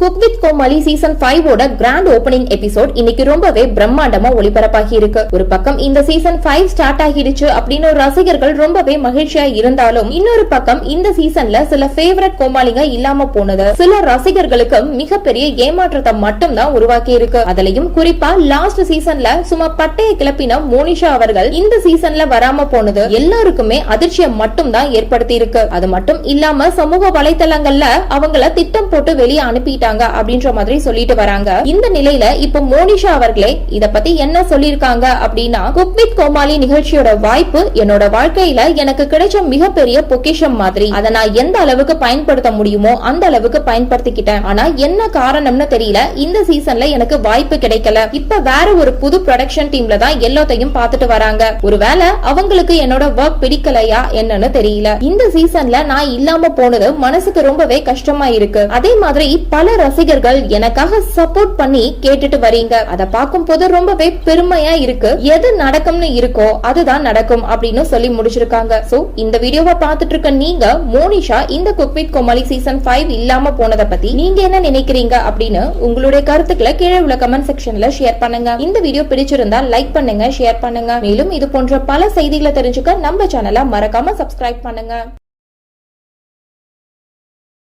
Cook with Comali season five ஓட grand opening episode இன்னைக்கு ரொம்பவே பிரம்மாண்டமா ஒளிபரப்பாகி இருக்கு. ஒரு பக்கம் இந்த சீசன் ஃபைவ் ஸ்டார்ட் ஆகிடுச்சு அப்படின்னு ரசிகர்கள் ரொம்பவே மகிழ்ச்சியா இருந்தாலும் இன்னொரு பக்கம் இந்த சீசன்ல சில ஃபேவரட் கோமாளிங்க இல்லாம போனது. சில ரசிகர்களுக்கு மிகப்பெரிய ஏமாற்றத்தை மட்டும் தான் உருவாக்கி இருக்கு. அதுலயும் குறிப்பா லாஸ்ட் சீசன்ல சும்மா பட்டைய கிளப்பின மோனிஷா அவர்கள் இந்த சீசன்ல வராம போனது எல்லாருக்குமே அதிர்ச்சியை மட்டும் தான் ஏற்படுத்தி இருக்கு. அது மட்டும் இல்லாம சமூக வலைதளங்கள்ல அவங்கள திட்டம் போட்டு வெளியே அனுப்பிட்டாங்க அப்படின்ற மாதிரி சொல்லிட்டு வராங்க. இந்த நிலையில இப்ப மோனிஷா அவர்களே இத பத்தி என்ன சொல்லிருக்காங்க அப்படின்னா குக் வித் கோமாளி நிகழ்ச்சியோட வாய்ப்பு என்னோட வாழ்க்கையில எனக்கு கிடைச்ச மிகப்பெரிய பொக்கிஷம் மாதிரி. அதை நான் எந்த அளவுக்கு பயன்படுத்த முடியுமோ அந்த அளவுக்கு பயன்படுத்திக்கிட்டேன். ஆனா என்ன காரணம்னு தெரியல. இந்த சீசன்ல எனக்கு வாய்ப்பு கிடைக்கல. இப்ப வேற ஒரு புது ப்ரொடக்ஷன் டீம்ல தான் எல்லாத்தையும் பார்த்துட்டு வராங்க. ஒருவேளை அவங்களுக்கு என்னோட ஒர்க் பிடிக்கலையா என்னன்னு தெரியல. இந்த சீசன்ல நான் இல்லாம போனது மனசுக்கு ரொம்பவே கஷ்டமா இருக்கு. அதே மாதிரி பல ரசிகர்கள் எனக்காக சப்போர்ட் பண்ணி கேட்டுட்டு வரீங்க. அத பார்க்கும் போது ரொம்பவே பெருமையா இருக்கு. எது நடக்கும்னு இருக்கோ அதுதான் நடக்கும் அப்படின்னு சொல்லி முடிச்சிருக்காங்க. சோ இந்த வீடியோவை பார்த்துட்டு இருக்க நீங்க மோனிஷா இந்த cook with Comali season five இல்லாம போனதை பத்தி நீங்க என்ன நினைக்கிறீங்க அப்படின்னு உங்களுடைய கருத்துக்களை கீழே உள்ள கமெண்ட் செக்ஷன்ல ஷேர் பண்ணுங்க. இந்த வீடியோ பிடிச்சிருந்தா லைக் பண்ணுங்க ஷேர் பண்ணுங்க. மேலும் இது போன்ற பல செய்திகளை தெரிஞ்சுக்க நம்ம சேனலை மறக்காம சப்ஸ்கிரைப் பண்ணுங்க.